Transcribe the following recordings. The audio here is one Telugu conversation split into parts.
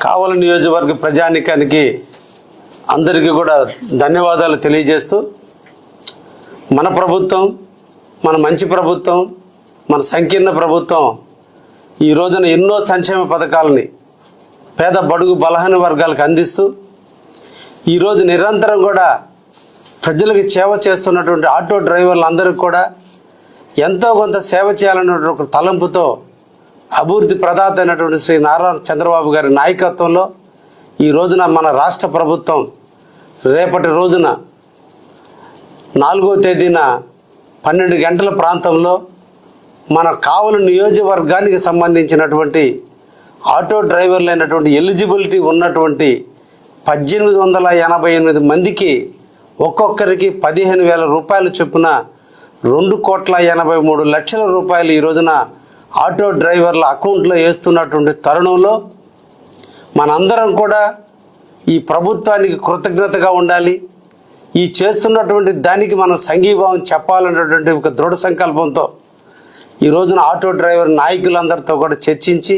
కావల నియోజకవర్గ ప్రజానికానికి అందరికీ కూడా ధన్యవాదాలు తెలియజేస్తూ మన ప్రభుత్వం మన మంచి ప్రభుత్వం మన సంకీర్ణ ప్రభుత్వం ఈ రోజున ఎన్నో సంక్షేమ పథకాలని పేద బడుగు బలహీన వర్గాలకు అందిస్తూ ఈరోజు నిరంతరం కూడా ప్రజలకు సేవ చేస్తున్నటువంటి ఆటో డ్రైవర్లందరికీ కూడా ఎంతో కొంత సేవ చేయాలన్నటువంటి ఒక తలంపుతో అభివృద్ధి ప్రదాత అయినటువంటి శ్రీ నారా చంద్రబాబు గారి నాయకత్వంలో ఈ రోజున మన రాష్ట్ర ప్రభుత్వం రేపటి రోజున నాలుగో తేదీన పన్నెండు గంటల ప్రాంతంలో మన కావలి నియోజకవర్గానికి సంబంధించినటువంటి ఆటో డ్రైవర్లు అయినటువంటి ఎలిజిబిలిటీ ఉన్నటువంటి పద్దెనిమిది వందల ఎనభై ఎనిమిది మందికి ఒక్కొక్కరికి పదిహేను వేల రూపాయలు చొప్పున రెండు కోట్ల ఎనభై మూడు లక్షల రూపాయలు ఈ రోజున ఆటో డ్రైవర్ల అకౌంట్లో వేస్తున్నటువంటి తరుణంలో మనందరం కూడా ఈ ప్రభుత్వానికి కృతజ్ఞతగా ఉండాలి. ఈ చేస్తున్నటువంటి దానికి మనం సంఘీభావం చెప్పాలన్నటువంటి ఒక దృఢ సంకల్పంతో ఈ రోజున ఆటో డ్రైవర్ నాయకులందరితో కూడా చర్చించి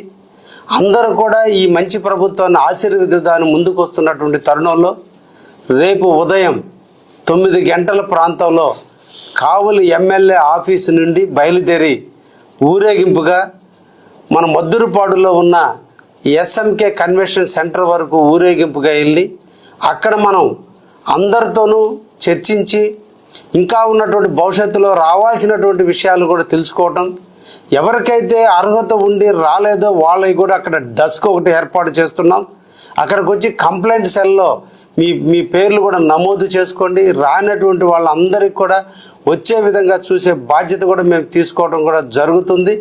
అందరూ కూడా ఈ మంచి ప్రభుత్వాన్ని ఆశీర్వదిద్దాన్ని ముందుకు వస్తున్నటువంటి తరుణంలో రేపు ఉదయం తొమ్మిది గంటల ప్రాంతంలో కావలి ఎమ్మెల్యే ఆఫీసు నుండి బయలుదేరి ఊరేగింపుగా మన మద్దురుపాడులో ఉన్న ఎస్ఎంకే కన్వెన్షన్ సెంటర్ వరకు ఊరేగింపుగా వెళ్ళి అక్కడ మనం అందరితోనూ చర్చించి ఇంకా ఉన్నటువంటి భవిష్యత్తులో రావాల్సినటువంటి విషయాలు కూడా తెలుసుకోవటం ఎవరికైతే అర్హత ఉండి రాలేదో వాళ్ళకి కూడా అక్కడ డస్క్ ఒకటి ఏర్పాటు చేస్తున్నాం. అక్కడికి వచ్చి కంప్లైంట్ సెల్లో మీ మీ పేర్లు కూడా నమోదు చేసుకోండి. రానటువంటి వాళ్ళందరికీ కూడా వచ్చే విధంగా చూసే బాధ్యత కూడా మేము తీసుకోవడం కూడా జరుగుతుంది.